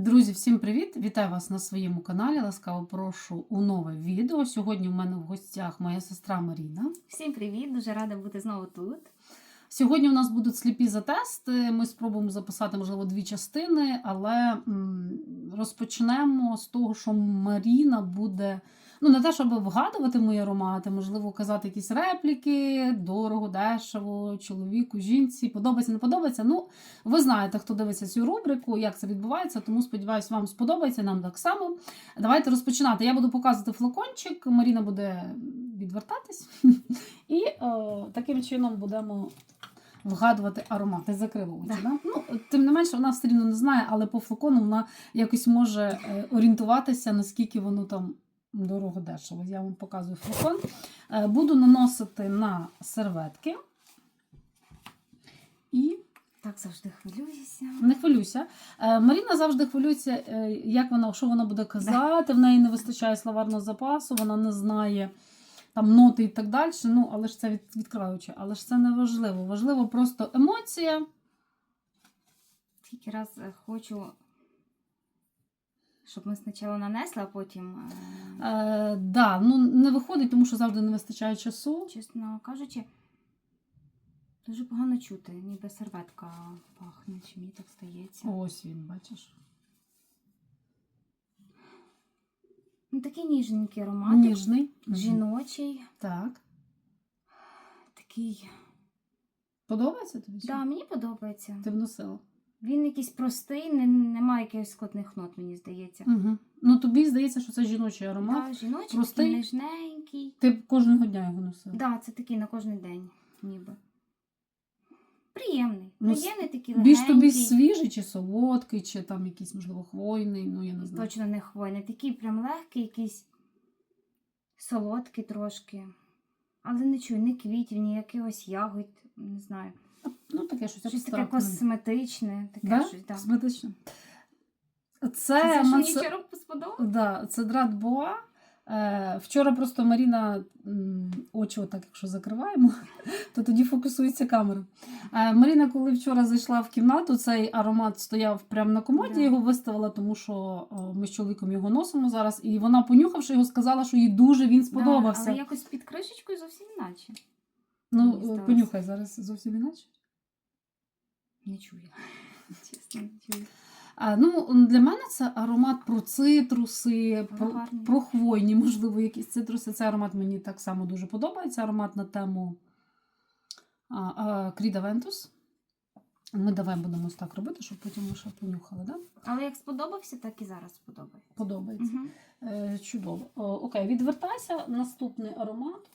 Друзі, всім привіт! Вітаю вас на своєму каналі. Ласкаво прошу у нове відео. Сьогодні у мене в гостях моя сестра Маріна. Всім привіт! Дуже рада бути знову тут. Сьогодні у нас будуть сліпі затести. Ми спробуємо записати, можливо, дві частини, але розпочнемо з того, що Маріна буде. Ну, не те, щоб вгадувати мої аромати, можливо, казати якісь репліки, дорого, дешево, чоловіку, жінці, подобається, не подобається. Ну, ви знаєте, хто дивиться цю рубрику, як це відбувається, тому сподіваюся, вам сподобається, нам так само. Давайте розпочинати. Я буду показувати флакончик, Маріна буде відвертатись, і е, таким чином будемо вгадувати аромати. Закрила очі. Да. Ну, тим не менше, вона все рівно не знає, але по флакону вона якось може е, орієнтуватися, наскільки воно там дорого дешево. Я вам показую флакон. Е, Буду наносити на серветки. І Так завжди хвилююся. не хвилюйся. Е, Маріна завжди хвилюється, е, як вона, що вона буде казати. В неї не вистачає словарного запасу, вона не знає там ноти і так далі. Ну, але ж це від, відкриваючи, але ж це не важливо. Важливо просто емоція. Тільки раз хочу, щоб ми спочатку нанесли, а потім, е, Е, да, ну не виходить, тому що завжди не вистачає часу. чесно кажучи, дуже погано чути, ніби серветка пахне, чи мені так здається. Ось він, бачиш. Ну, такий ніжненький аромат. Ніжний. Жіночий, Так. такий. Подобається тобі? Да, мені подобається. Ти б носила. Він якийсь простий, не, немає якихось складних нот, мені здається. Угу. Ну тобі здається, що це жіночий аромат. Да, жіночий, простий. такий ніжненький. Ти б кожного дня його носила. Да, це такий на кожен день, ніби. Приємний. Ну, Приємний такий Більш легенький. тобі свіжий, чи солодкий, чи там якийсь, можливо, хвойний, ну я не знаю. Точно не хвойний. Такий прям легкий, якийсь солодкий трошки. Але не чую ні квітів, ні якихось ягод, не знаю. Ну, таке щось Щось таке абстрактне. косметичне, таке Да? щось. Да. Косметичне. Це, Це, маце- нічого сподобалось? Да, це драт Боа. Е, вчора просто Маріна м, очі, отак, якщо закриваємо, то тоді фокусується камера. Е, Маріна, коли вчора зайшла в кімнату, цей аромат стояв прямо на комоді, Да. його виставила, тому що ми з чоловіком його носимо зараз. І вона, понюхавши його, сказала, що їй дуже він сподобався. Да, але якось під кришечкою зовсім іначе. Ну, мені е, здалося. понюхай зараз зовсім іначе. Не чую. Чесно, не чую. А, ну, для мене це аромат про цитруси, про, про хвойні, можливо, якісь цитруси. Цей аромат мені так само дуже подобається. Аромат на тему а, а, Кріда Вентус. Ми давай будемо так робити, щоб потім ми ще понюхали. Да? Але як сподобався, так і зараз сподобається. Подобається. Угу. Чудово. О, окей, відвертайся. Наступний аромат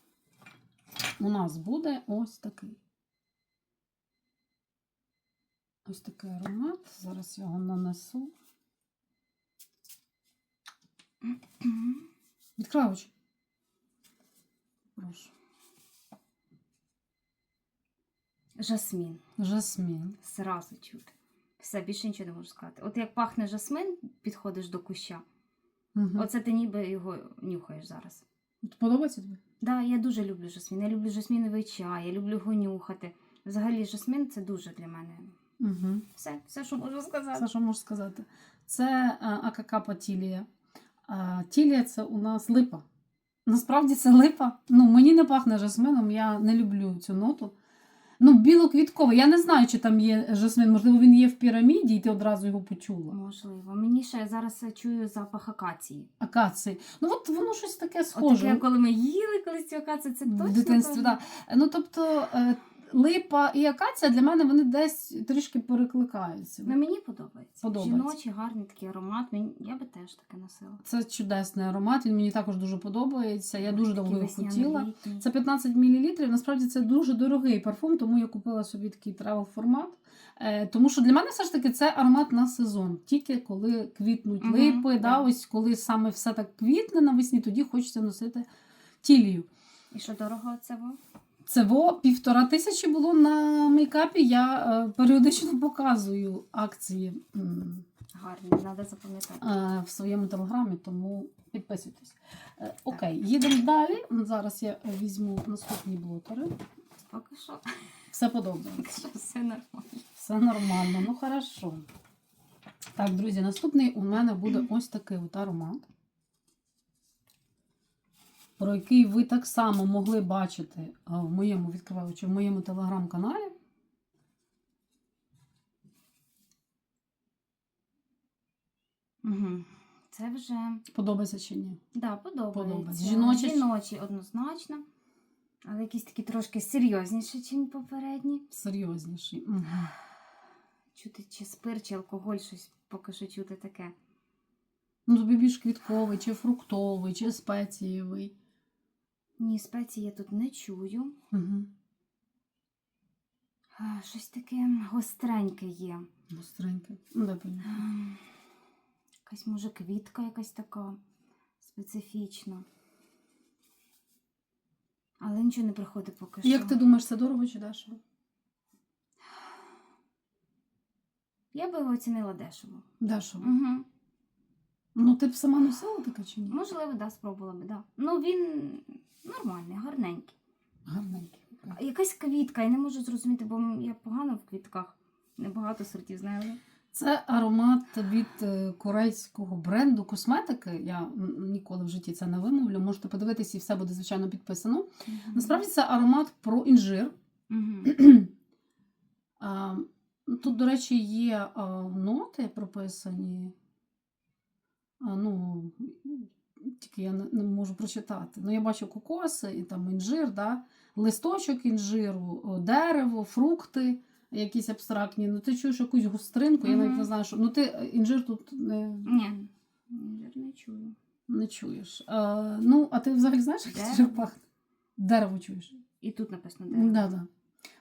у нас буде ось такий. Ось такий аромат. Зараз я його нанесу. Відкривай очі. Прошу. Жасмін. Жасмін. Зразу чути. Все, більше нічого не можу сказати. От як пахне жасмин, підходиш до куща. Угу. Оце ти ніби його нюхаєш зараз. Подобається тобі? Да, я дуже люблю жасмін. Я люблю жасміновий чай, я люблю його нюхати. Взагалі, жасмін це дуже для мене. Угу. Все, все, що можу сказати. Це що можу сказати? Це а, акакапа тілія. Тілія це у нас липа. Насправді це липа. Ну, мені не пахне жасмином, я не люблю цю ноту. Ну, білоквітковий. Я не знаю, чи там є жасмин. Можливо, він є в піраміді, і ти одразу його почула. Можливо. Мені ще я зараз чую запах акації. Акації. Ну, от воно щось таке От схоже. таке, коли ми їли колись цю акацію, це в дитинстві. то- Да. Ну, тобто, е, липа і акація для мене вони десь трішки перекликаються. Ну, мені подобається. Подобається. Жіночий, гарний такий аромат. Мені... Я би теж таке носила. Це чудесний аромат, він мені також дуже подобається. Я дуже довго його хотіла. весняно-літній. Це 15 мл. Насправді це дуже дорогий парфум, тому я купила собі такий тревел формат. Е, тому що для мене все ж таки це аромат на сезон. Тільки коли квітнуть Мгм, липи, да. да. ось коли саме все так квітне навесні, тоді хочеться носити тілію. І що дорого це було? Во півтора тисячі було на мейкапі. Я е, періодично показую акції м, Гарний, треба запам'ятати. е, в своєму телеграмі, тому підписуйтесь. Е, окей, їдемо далі. Зараз я візьму наступні блотери. Поки що, Все подобається. все нормально. Все нормально, ну хорошо. Так, друзі, наступний у мене буде ось такий от аромат, про який ви так само могли бачити в моєму відкриваючи в моєму телеграм-каналі. Угу. Це вже Подобається чи ні? да, подобається. Подобається. Жіночі Жіночі однозначно. Але якісь такі трошки серйозніші, ніж попередні. Серйозніший. Угу. Чути чи спир, чи алкоголь, щось поки що чути таке. Ну, тобі більш квітковий, чи фруктовий, чи спецієвий. Ні, спеції я тут не чую. Угу. А, Щось таке гостреньке є. Гостренький. Ну, дай. Ем, Якась може квітка якась така специфічна. Але нічого не приходить поки що. Як ти думаєш, це дорого чи дешево? Я би його оцінила дешево. Дешево. Угу. Ну, ти б сама носила таке чи ні? Можливо, да, спробувала би, да. Ну він нормальний, гарненький. Гарненький. А Якась квітка, я не можу зрозуміти, бо я погано в квітках. Небагато сортів знаю. Це аромат від е, корейського бренду косметики. Я ніколи в житті це не вимовлю. Можете подивитися, і все буде звичайно підписано. Насправді це аромат про інжир. А, Тут, до речі, є ноти прописані. Ну, тільки я не, можу прочитати. Ну, я бачу кокоси і там інжир, да? листочок інжиру, дерево, фрукти, якісь абстрактні. Ну, ти чуєш якусь гостринку, я навіть не знаю, що. Ну, ти інжир тут не, Ні, інжир не чую. не чуєш. А, ну, а ти взагалі знаєш, як інжир пахне? Дерево чуєш. І тут написано дерево. Да, да.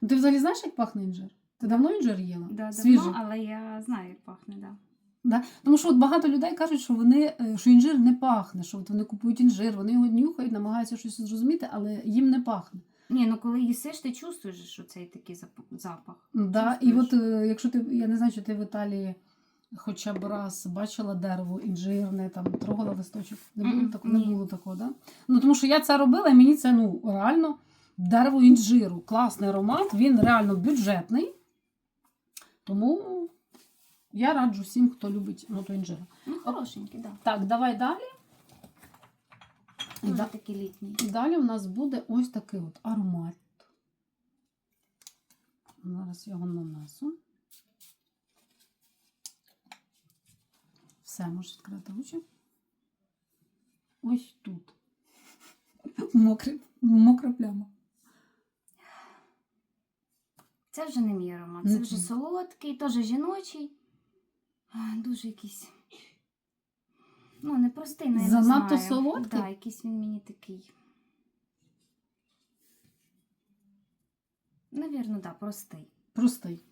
Ну, Ти взагалі знаєш, як пахне інжир? Ти давно інжир їла? Да, Свіжий. але я знаю, як пахне, да. Да? Тому що от багато людей кажуть, що вони е, що інжир не пахне, що от вони купують інжир, вони його нюхають, намагаються щось зрозуміти, але їм не пахне. Ні, ну коли їсиш, ти чувствуєш, що цей такий запах. Да? І от е, якщо ти, я не знаю, чи ти в Італії хоча б раз бачила дерево інжирне, там трогала листочок. Не було такого, не було такого, да? Ну тому що я це робила, і мені це ну реально дерево інжиру. Класний аромат, він реально бюджетний. Тому я раджу всім, хто любить ноту інжиру. Ну, хорошенький, да. Так, давай далі. І Дуже да- такий літній. І далі у нас буде ось такий от аромат. Зараз його нанесу. Все, можеш відкрити очі. Ось тут. Мокрі, мокра пляма. Це вже не мій аромат. Це вже солодкий, теж жіночий. Дуже якийсь. Ну, непростий, навіть не Занадто знаю. солодкий? Да, якийсь він мені такий. Навірно, да, простий. Простий.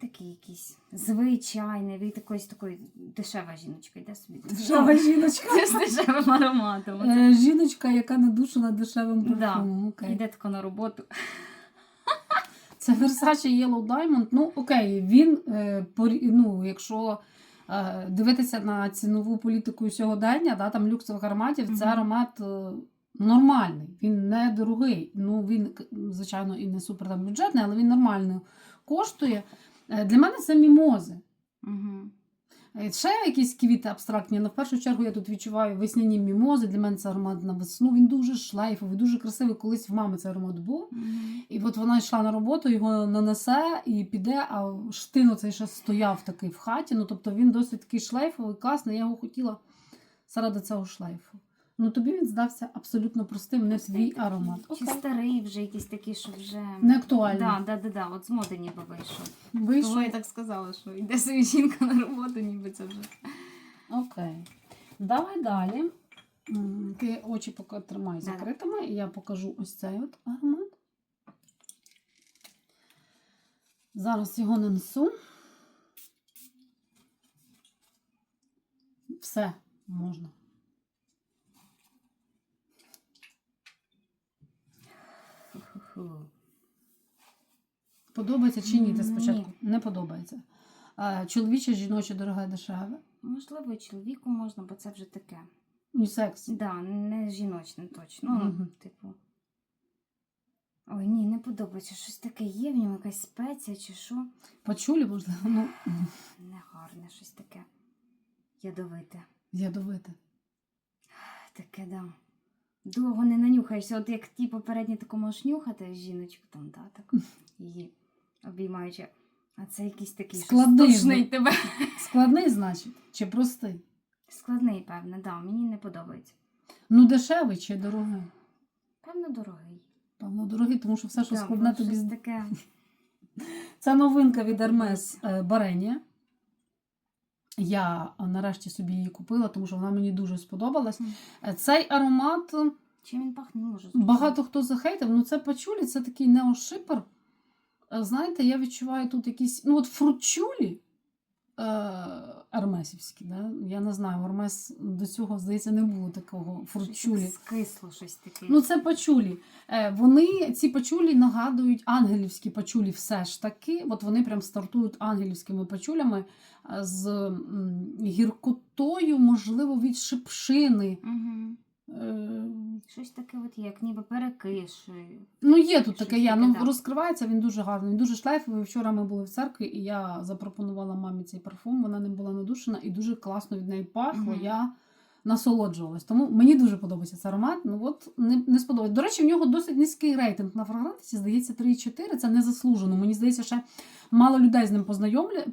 Такий якийсь звичайний, від якоїсь такої дешева жіночка йде собі. Дешева жіночка. Це з дешевим ароматом. Е, Жіночка, яка надушена дешевим Да. парфумом. Окей. Йде тако на роботу. Це Versace Yellow Diamond. Ну, окей, він, е, ну, якщо е, дивитися на цінову політику сьогодення, да, там люксових ароматів, це аромат е, нормальний, він не дорогий. Ну, він, звичайно, і не супер там бюджетний, але він нормально коштує. Для мене це мімози. Угу. Ще якісь квіти абстрактні, але в першу чергу я тут відчуваю весняні мімози. Для мене це аромат на весну. Він дуже шлейфовий, дуже красивий. Колись в мами цей аромат був. І от вона йшла на роботу, його нанесе і піде, а штину цей ще стояв такий в хаті. Ну, тобто він досить такий шлейфовий, класний. Я його хотіла заради цього шлейфу. Ну тобі він здався абсолютно простим, не твій аромат. Чи Окей. старий вже якийсь такий, що вже. Не актуальний. Да, да, да, да. От з моди ніби вийшов. Вийшов. Того я так сказала, що йде собі жінка на роботу, ніби це вже. Окей. Давай далі. М, Ти очі поки тримай Да. закритими, і я покажу ось цей от аромат. Зараз його нанесу. Все, можна. Подобається чи ні? Ти Ні. спочатку не подобається. А, чоловіче, жіноче, дороге, дешеве. Можливо, і чоловіку можна, бо це вже таке. Унісекс. Да, не жіночне точно. Ну, Мгм. типу. Ой, ні, не подобається. Щось таке є в ньому, якась спеція чи що. Почулі, можливо, ну, Негарне щось таке. Ядовите. ядовите. Таке, да. Довго не нанюхаєшся, от як ті попередні тако можеш нюхати жіночку там, да, так, її обіймаючи. А це якийсь такий Складний, ну. тебе. Складний, значить, чи простий? Складний, певне, да, мені не подобається. Ну, дешевий чи дорогий? Певно, дорогий. Певно, дорогий, тому що все, що Да, складне тобі. щось таке. Це новинка від Hermes е, Баренія. Я е, нарешті собі її купила, тому що вона мені дуже сподобалась. Е, Цей аромат е, Чим він пахне, Може, багато хто захейтив, ну це пачулі, це такий неошипер. Знаєте, я відчуваю тут якісь. Ну, от фручулі армесівські. Да? Я не знаю, Армес до цього, здається, не було такого так Скисло щось таке. Ну, це пачулі. Е, Вони ці пачулі нагадують ангелівські пачулі все ж таки. От вони прям стартують ангелівськими пачулями е, з гіркотою, можливо, від шипшини. Угу. Щось таке от є, як ніби перекиш. Ну, є тут таке я. Ну, да. розкривається він дуже гарний, він дуже шлейфовий. Вчора ми були в церкві, і я запропонувала мамі цей парфум. Вона не була надушена і дуже класно від неї пахло. Мгм. Я насолоджувалась. Тому мені дуже подобається цей аромат. Ну от не, не сподобається. До речі, в нього досить низький рейтинг на фрагрантиці, здається, 3,4. Це не заслужено. Мені здається, ще мало людей з ним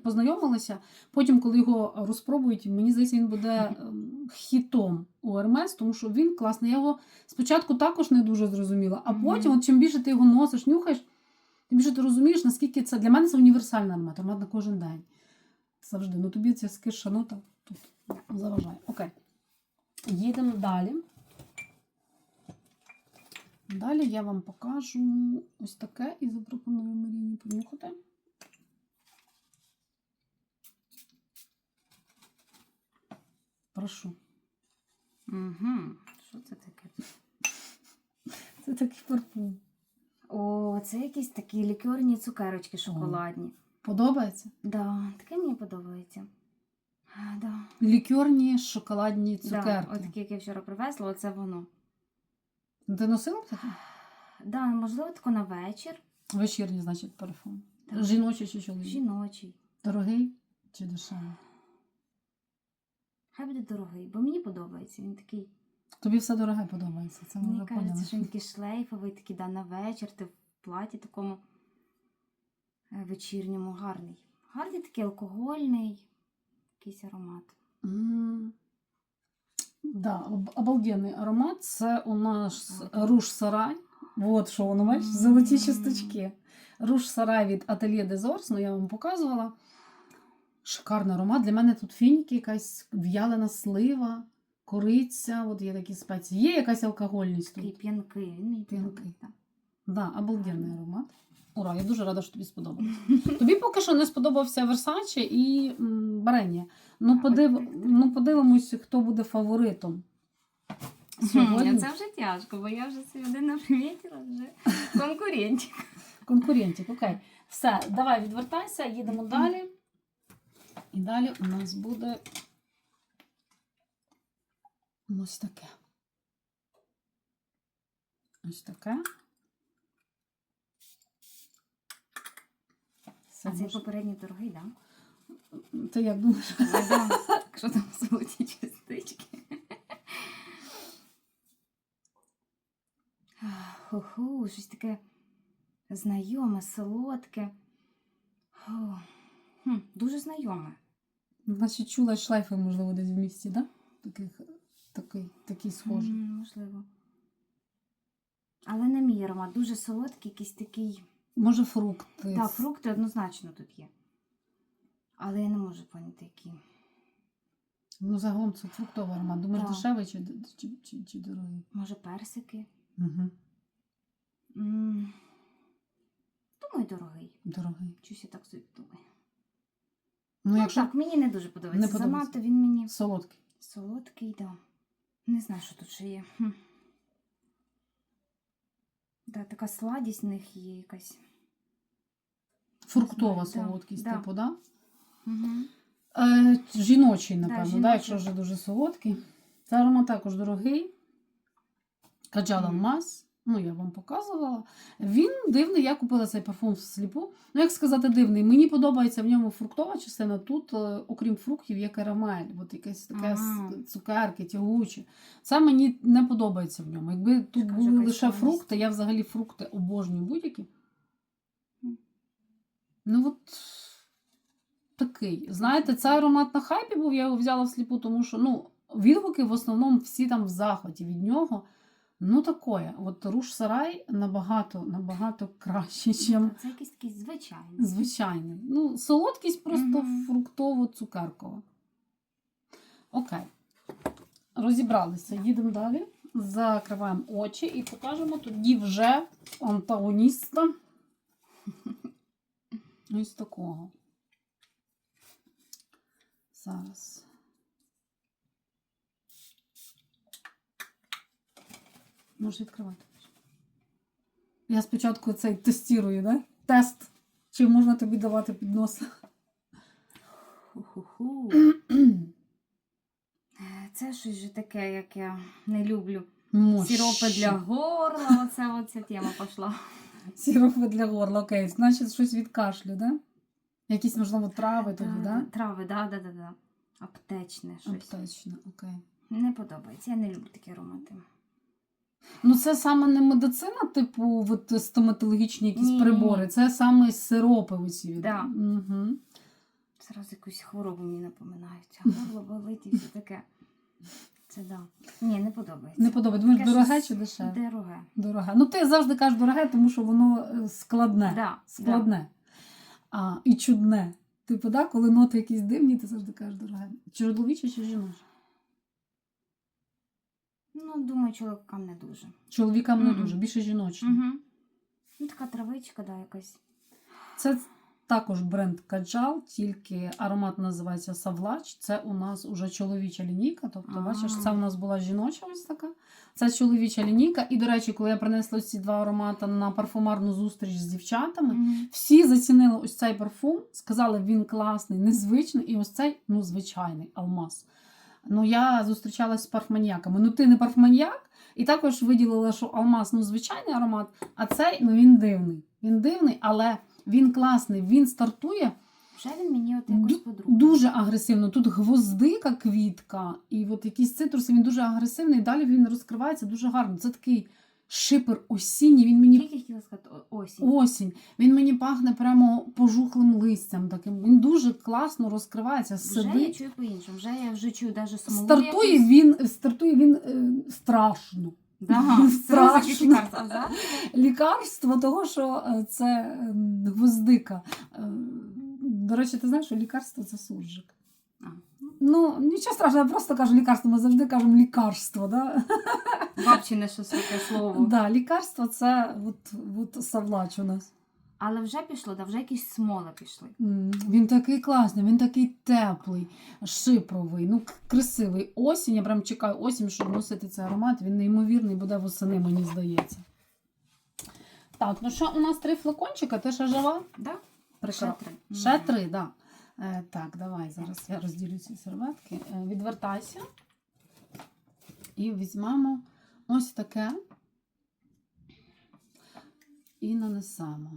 познайомилися. Потім, коли його розпробують, мені здається, він буде ем, хітом у Hermes, тому що він класний. Я його спочатку також не дуже зрозуміла, а потім, от чим більше ти його носиш, нюхаєш, тим більше ти розумієш, наскільки це для мене це універсальний аромат, аромат на кожен день. Завжди. Ну тобі ця скирша нота тут заважає. Окей. Їдемо далі. Далі я вам покажу ось таке і запропоную Маріні понюхати. Прошу. Угу. Що це таке? Це такий парфум. О, це якісь такі лікерні цукерочки шоколадні. Подобається? Да, таке мені подобається. Да. Лікерні шоколадні Да, цукерки. от такі, як я вчора привезла, оце воно. Ти носила б таке? Да, можливо, тако на вечір. Вечірній, значить, парфум. Так. Жіночий чи чоловічий? Жіночий. Дорогий чи дешевий? Хай буде дорогий, бо мені подобається. Він такий. Тобі все дороге подобається. Це Мені кажеться, що він такий шлейфовий, такий да, на вечір, ти в платі такому е, вечірньому гарний. Гарний такий алкогольний, якийсь аромат. М. Да, обалденний аромат. Це у нас руш сарай. От що воно бачиш, золоті часточки. Руш сарай від Atelier des Ors, ну я вам показувала. Шикарний аромат. Для мене тут фініки, якась в'ялена слива, кориця, от є такі спеції. Є якась алкогольність тут. п'янкий. Він мені Да, обалденний аромат. Ура, я дуже рада, що тобі сподобалось. Тобі поки що не сподобався Версаче і Баренія. Ну, подив... ну, подивимось, хто буде фаворитом. Сьогодні Це вже тяжко, бо я вже собі один примітила, вже конкурентів. конкурентів. Окей. Все, давай відвертайся, їдемо далі. І далі у нас буде ось таке. Ось таке. А цей може- попередній дорогий, так? Ти як думаєш? Да? Що там золоті частички? Ху-ху, щось таке знайоме, солодке. Хм, дуже знайоме. Значить, чула шлейфи, можливо, десь в місті, да? Таких, такий, такий схожий. Можливо. Але не мій аромат, дуже солодкий, якийсь такий. Може, фрукти. Так, фрукти однозначно тут є. Але я не можу поняти, які. Ну, загалом це фруктовий аромат. Думаєш, Так. дешевий чи, чи, чи, чи дорогий? Може, персики? Угу. М, Думаю, дорогий. Дорогий. Чусь я так собі думаю. Ну, Ну, якщо так, мені не дуже подобається. Не подобається. Занадто він мені солодкий. солодкий, да. Не знаю, що тут ще є. Хм. Да, така сладість в них є якась. Фруктова солодкість, да. типу, да? Угу. Е, жіночий, напевно, да, жіночий. якщо вже дуже солодкий. Це аромат також дорогий. Каджал Мгм. Алмаз. Ну, я вам показувала. Він дивний, я купила цей парфум всліпу. Ну, як сказати, дивний. Мені подобається в ньому фруктова частина. Тут, е, окрім фруктів, є карамель, от якесь таке Ага. цукерки, тягучі. Це мені не подобається в ньому. Якби тут були лише фрукти, я взагалі фрукти обожнюю будь-які. Ну от такий. Знаєте, цей аромат на хайпі був, я його взяла всліпу, тому що ну, відгуки в основному всі там в захваті від нього. Ну, такое. От руш сарай набагато, набагато краще, ніж Це якийсь такий звичайний. звичайний. Ну, солодкість просто Мгм. фруктово-цукеркова. Окей. Розібралися. Їдемо далі. Закриваємо очі і покажемо тоді вже антагоніста. Ось такого. Зараз. Можеш відкривати. Я спочатку цей тестірую, да? Тест. Чи можна тобі давати під носа? Це щось же таке, як я не люблю. Сіропи для горла, оце оця тема пішла. Сіропи для горла, окей. Значить, щось від кашлю, да? Якісь, можливо, трави тоді, да? Трави, да, да, да, да. Аптечне щось. Аптечно, окей. Не подобається. Я не люблю такі аромати. Ну, це саме не медицина, типу, от стоматологічні якісь Ні. прибори, це саме сиропи оці. Да. Угу. Зразу якусь хворобу мені напоминають. Горло болить і все таке. Це да. Ні, не подобається. Не подобається. Думаєш, дороге чи дешеве? Дороге. Дороге. Ну, ти завжди кажеш дороге, тому що воно е, складне. Да, Складне. А, і чудне. Типу, да, коли ноти якісь дивні, ти завжди кажеш дороге. Чоловіче чи жіноче? Ну, думаю, чоловікам не дуже. Чоловікам не дуже, більше жіночне. Угу. Ну, така травичка, да, якась. Це також бренд Каджал, тільки аромат називається Савлач. Це у нас уже чоловіча лінійка. Тобто, А. бачиш, це у нас була жіноча ось така. Це чоловіча лінійка. І, до речі, коли я принесла ці два аромати на парфумарну зустріч з дівчатами, Мгм. всі зацінили ось цей парфум, сказали, він класний, незвичний, і ось цей ну, звичайний алмаз. Ну, я зустрічалась з парфманіяками. Ну, ти не парфманіяк, і також виділила, що алмаз ну, звичайний аромат, а цей ну, він дивний. Він дивний, але він класний. Він стартує Вже він мені от якось Ду- дуже агресивно. Тут гвоздика квітка, і от якісь цитруси, він дуже агресивний. Далі він розкривається дуже гарно. Це такий шипер осінній. Він мені Тільки хотіла сказати осінь. осінь. Він мені пахне прямо пожухлим листям. Таким він дуже класно розкривається. Вже я Сидить. чую по-іншому. Вже я вже чую навіть смолу. Стартує він, стартує він е, страшно. Да, Страшно. лікарство, да? Лікарство того, що е, це е, гвоздика. Е, До речі, ти знаєш, що лікарство це суржик. А, ну, Ну, нічого страшного, я просто кажу лікарство, ми завжди кажемо лікарство. Да? Бабчине щось таке слово. Да, лікарство це от, от савлач у нас. Але вже пішло, да, вже якісь смоли пішли. Він такий класний, він такий теплий, шипровий, ну красивий. Осінь, я прям чекаю осінь, щоб носити цей аромат. Він неймовірний буде восени, мені здається. Так, ну що, у нас три флакончика, ти ще жива? Да? Прикра- Ще три. Ще три, так. Да. Е, так, давай зараз я розділю ці серветки. Е, відвертайся. І візьмемо ось таке. І нанесемо.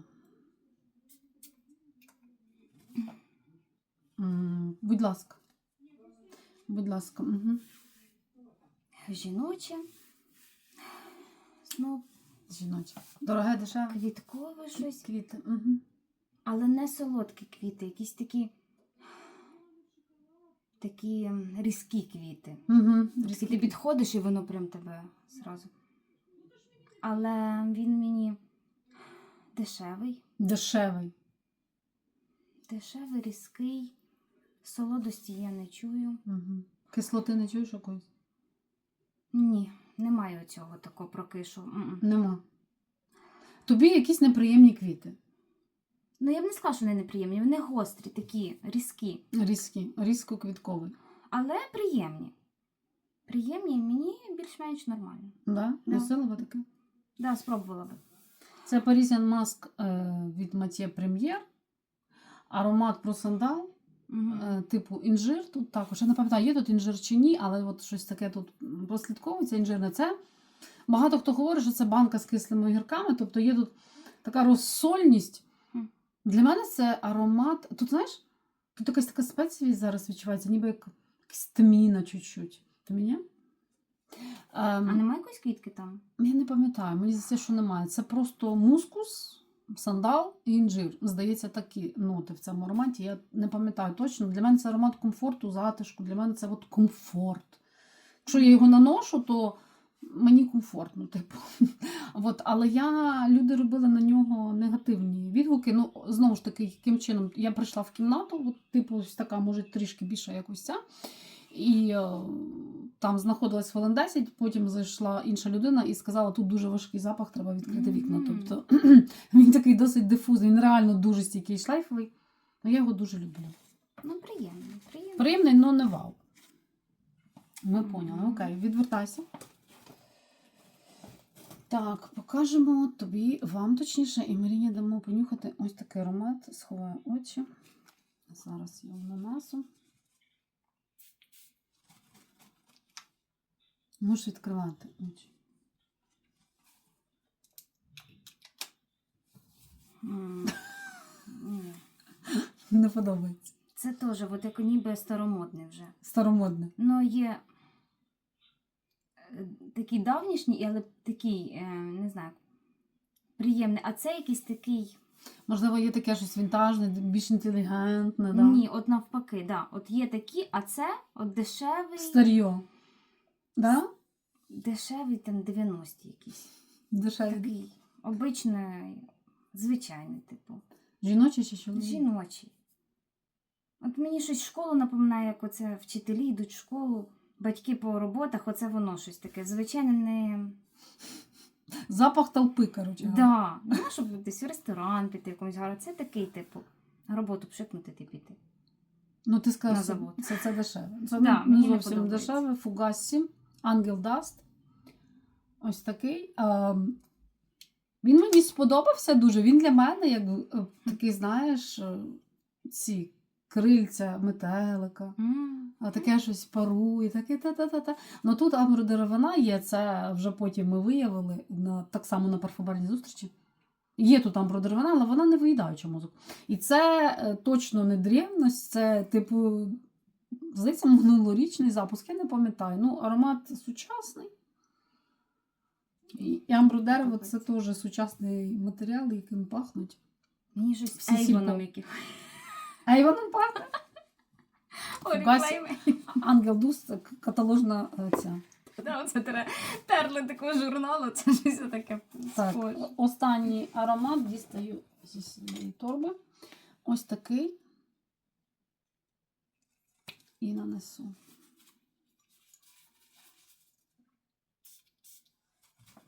Будь ласка. Будь ласка. Угу. Жіноче. Ну, Жіноче. Дороге, дешеве. квіткове щось. Квіти. Угу. Але не солодкі квіти, якісь такі. Такі різкі квіти. Угу. І ти підходиш, і воно прям тебе зразу. Але він мені дешевий, Дешевий. Дешевий, різкий. Солодості я не чую. Угу. Кислоти не чуєш якоїсь? Ні, немає цього такого прокишу. Нема. Тобі якісь неприємні квіти. Ну, я б не сказала, що вони неприємні, вони гострі, такі, різкі, Різкі, різко квітковий. але приємні. Приємні і мені більш-менш нормально. Да? Да. Носила би таке? Да, спробувала би. Це Parisian Mask е, від Mathieu Premier. Аромат про сандал, Угу. е, типу інжир. Тут також. Я не пам'ятаю, є тут інжир чи ні, але от щось таке тут прослідковується інжирне. Це Багато хто говорить, що це банка з кислими огірками, тобто є тут така розсольність. Для мене це аромат. Тут знаєш, тут якась така спецівість зараз відчувається, ніби як якась тміна чуть-чуть. Ти мені? А Ем, немає якоїсь квітки там? я не пам'ятаю, мені здається, що немає. Це просто мускус, сандал і інжир. Здається, такі ноти в цьому ароматі. Я не пам'ятаю точно. Для мене це аромат комфорту, затишку. Для мене це от комфорт. Якщо я його наношу, то мені комфортно, типу. От, але я люди робили на нього негативні відгуки. Ну, знову ж таки, яким чином я прийшла в кімнату, от, типу, ось така, може, трішки більша якось ця. І е, там знаходилась хвилин 10, потім зайшла інша людина і сказала, тут дуже важкий запах, треба відкрити вікна. Тобто він такий досить дифузний, він реально дуже стійкий шлейфовий. Ну, я його дуже люблю. Ну, приємно, приємно. Приємний, але не вау. Ми поняли. Окей, відвертайся. Так, покажемо тобі, вам точніше, і Маріні дамо понюхати ось такий аромат. Сховаю очі. Зараз його нанесу. Можеш відкривати очі. Не подобається. Це теж, от як ніби старомодний вже. Старомодне. Ну, є е, такий давнішній, але такий, е, не знаю, приємний. А це якийсь такий. Можливо, є таке щось вінтажне, більш інтелігентне, да? Ні, от навпаки, да. От є такі, а це от дешевий. Старьо. Да? Дешевий там 90 якийсь. Дешеві. Такий обичний, звичайний, типу. Жіночі чи чоловічі? Жіночий. От мені щось школу напоминає, як оце вчителі йдуть в школу, батьки по роботах, оце воно щось таке. Звичайно, не. Запах толпи, коротше. Да. Ну, щоб десь в ресторан піти, в якомусь гарно. Це такий, типу, роботу пшикнути ти піти. Ну, ти сказав, це, це, дешеве. Це Да, не, мені не зовсім дешеве. Фугасі, Ангел Даст. Ось такий. Він мені сподобався дуже. Він для мене, як е, такий, знаєш, е, ці крильця метелика. А таке щось парує, таке та-та-та-та. Ну тут амбродеревина є, це вже потім ми виявили на, так само на парфумерній зустрічі. Є тут амбродеревина, але вона не виїдаюча мозок. І це е, точно не древність, це, типу, здається, минулорічний запуск, я не пам'ятаю. Ну, аромат сучасний. І амбродерево це теж сучасний матеріал, яким пахнуть. Мені щось Всі ейвоном сімпл. яких. А пахне. Ангел Дус це каталожна е, ця. Да, Оце терли такого журналу, це щось таке Так, останній аромат дістаю зі своєї торби. Ось такий. І нанесу.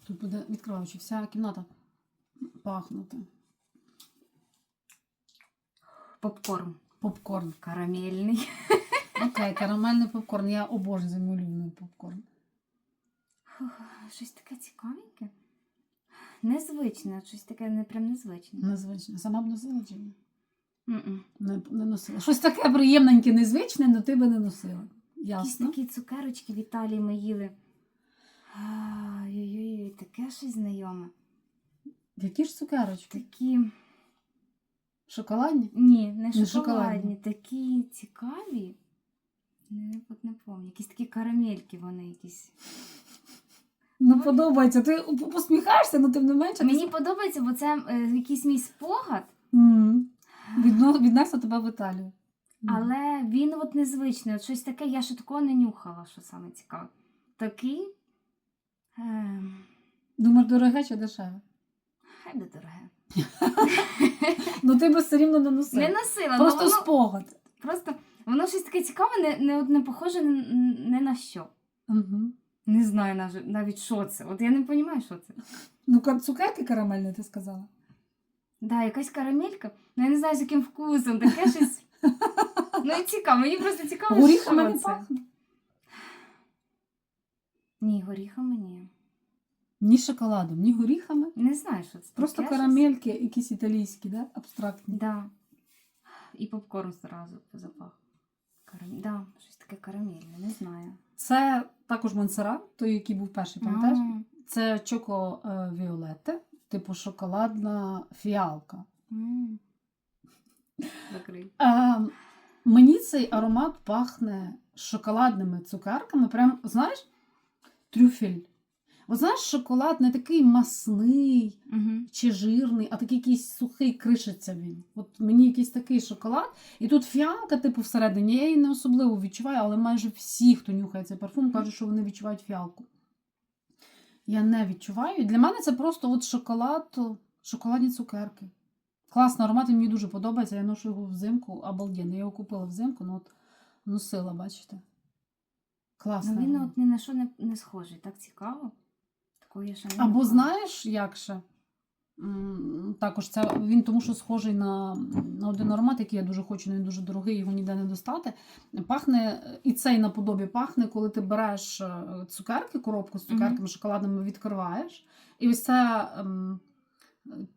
Тут буде відкриваючи вся кімната пахнути. Попкорн Попкорн. карамельний. Окей, карамельний попкорн. Я обожнюю мій улюблений попкорн. Фух, Щось таке цікавеньке. Незвичне, щось таке не прям незвичне. Незвично. Сама б носила чи ні? Не, не носила. Щось таке приємненьке, незвичне, але ти би не носила. Якісь Ясно. такі цукерочки в Італії ми їли. Ой-ой-ой, таке щось знайоме. Які ж цукерочки? Такі. Шоколадні? Ні, не Не шоколадні, шоколадні. такі цікаві. Не, не пам'ятаю. Якісь такі карамельки вони якісь. Ну, подобається. Ти посміхаєшся, але тим не менше. Мені подобається, бо це е, якийсь мій спогад, М. Відно... Віднесла тебе в Італію. Але він от незвичний. От щось таке, я ще такого не нюхала, що саме цікаве. Такий. Е, Думаєш, дороге чи дешеве? хай буде дороге. Ну ти би все рівно не носила. Не носила, Просто воно, спогад. просто воно щось таке цікаве, не, не, от не похоже ні, ні на що. Угу. Не знаю навіть, навіть що це. От я не розумію, що це. Ну, ка- цукерки карамельні, ти сказала. Да, якась карамелька, ну я не знаю, з яким вкусом, таке щось. Ну і цікаво, мені просто цікаво, Горіхами що не це. пахне. Ні, горіхами ні. Ні шоколадом, ні горіхами. Не знаю, що це. Просто таке карамельки, якісь італійські, да? абстрактні. щось. Да. І попкорн зразу запах. Карам... Да, щось таке карамельне, не знаю. Це також Монсеррат, той, який був перший, пам'ятаєш? А, Це чоко е, Віолетте, типу шоколадна фіалка. Закрий. Е, мені цей аромат пахне шоколадними цукерками. Прям, знаєш, трюфель. От знаєш, шоколад не такий масний Угу. чи жирний, а такий якийсь сухий кришиться він. От мені якийсь такий шоколад. І тут фіалка, типу, всередині. Я її не особливо відчуваю, але майже всі, хто нюхає цей парфум, кажуть, що вони відчувають фіалку. Я не відчуваю. Для мене це просто от шоколад, шоколадні цукерки. Класний аромат, він мені дуже подобається. Я ношу його взимку, обалденно. Я його купила взимку, ну от носила, бачите. Класний. Ну він от ні на що не, не схожий. Так цікаво. Такого я ще не Або знаєш, як ще? Також це він тому, що схожий на, на один аромат, який я дуже хочу, але він дуже дорогий, його ніде не достати. Пахне, і цей наподобі пахне, коли ти береш е, цукерки, коробку з цукерками шоколадними відкриваєш. І ось ця, ем,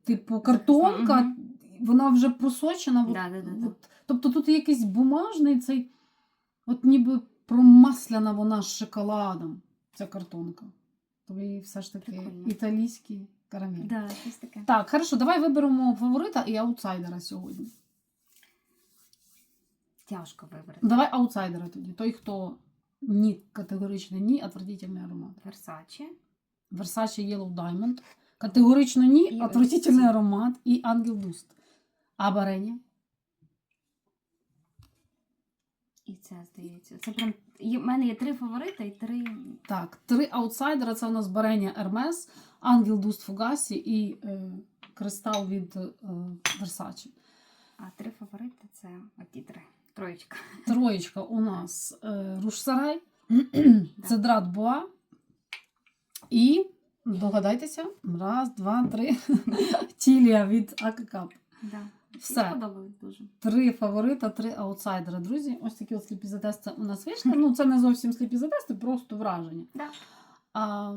типу, картонка, Мгм. вона вже просочена. От, Да, да, да, да. от, тобто тут є якийсь бумажний цей, от ніби промасляна вона з шоколадом, ця картонка. Тобі все ж таки Прикольно. італійський карамель. Да, щось таке. Так, хорошо, давай виберемо фаворита і аутсайдера сьогодні. Тяжко вибрати. Давай аутсайдера тоді. Той, хто ні, категорично ні, отвратительний аромат. Версачі. Versace Yellow Diamond. Категорично ні, І отвратительний аромат і Ангел Дуст. А Барені? І це здається. Це прям. є- В мене є три фаворита і три. Так, три аутсайдера це у нас Барення Hermes, Ангел Дуст Фугасі і е, Кристал від е, Versace. А три фаворити це оті три. Троєчка. Троєчка у нас е, Рушсарай, Цедрат Буа і догадайтеся, раз, два, три. Тілія від Акакап. Да. Все. Дуже. Три фаворита, три аутсайдера. Друзі, ось такі от сліпі затести у нас вийшли. Ну, це не зовсім сліпі затести, просто враження. Да. А,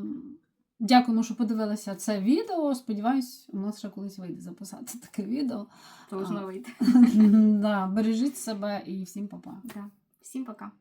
дякуємо, що подивилися це відео. Сподіваюсь, у нас ще колись вийде записати таке відео. Должно вийти. да, бережіть себе і всім па-па. Да. Всім пока.